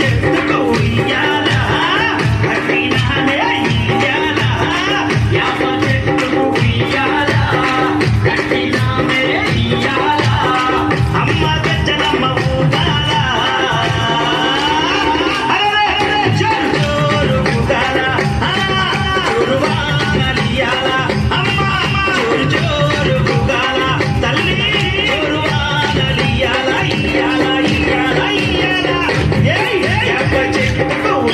చెట్టుకు ఉయ్యాల